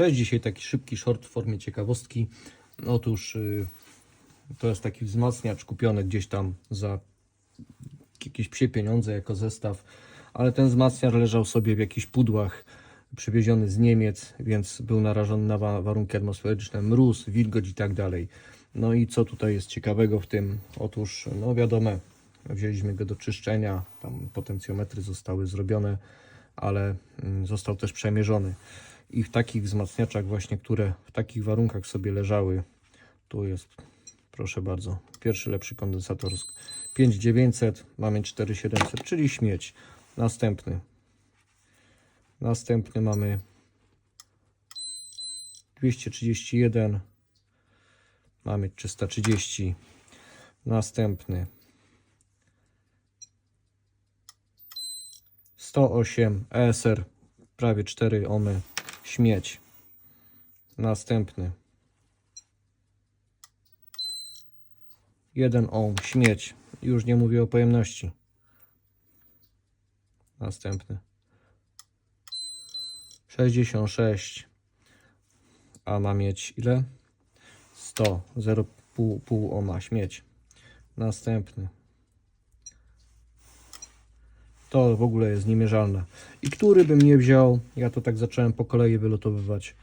Cześć, dzisiaj taki szybki short w formie ciekawostki. Otóż y, to jest taki wzmacniacz kupiony gdzieś tam za jakieś psie pieniądze jako zestaw, ale ten wzmacniacz leżał sobie w jakichś pudłach przywieziony z Niemiec, więc był narażony na wa- warunki atmosferyczne, mróz, wilgoć i tak dalej. No i co tutaj jest ciekawego w tym? Otóż, no wiadomo, wzięliśmy go do czyszczenia, tam potencjometry zostały zrobione, ale mm, został też przemierzony. I w takich wzmacniaczach właśnie, które w takich warunkach sobie leżały, tu jest, proszę bardzo, pierwszy lepszy kondensator z 5900, mamy 4700, czyli śmieć. Następny. Następny mamy 231, mamy 330. Następny 108 ESR, prawie 4 ohmy, śmieć. Następny 1 ohm, śmieć. Już nie mówię o pojemności. Następny 66, a ma mieć ile? 100, 0,5 ohma, śmieć. Następny to w ogóle jest niemierzalne. I który bym nie wziął, ja to tak zacząłem po kolei wylotowywać.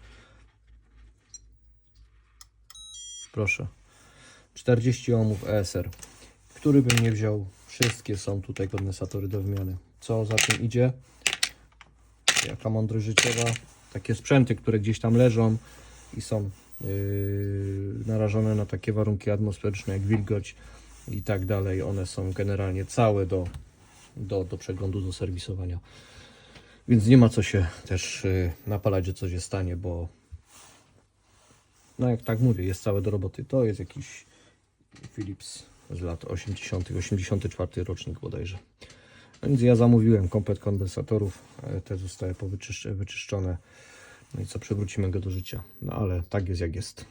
Proszę. 40 ohmów ESR. Który bym nie wziął, wszystkie są tutaj kondensatory do wymiany. Co za tym idzie? Jaka mądrość życiowa. Takie sprzęty, które gdzieś tam leżą i są yy, narażone na takie warunki atmosferyczne jak wilgoć i tak dalej. One są generalnie całe do do, do przeglądu, do serwisowania. Więc nie ma co się też y, napalać, że coś się stanie, bo no jak tak mówię, jest całe do roboty. To jest jakiś Philips z lat 80., 84 rocznik bodajże. No więc ja zamówiłem komplet kondensatorów, e, te zostały wyczyszczone. No i co, przywrócimy go do życia. No ale tak jest jak jest.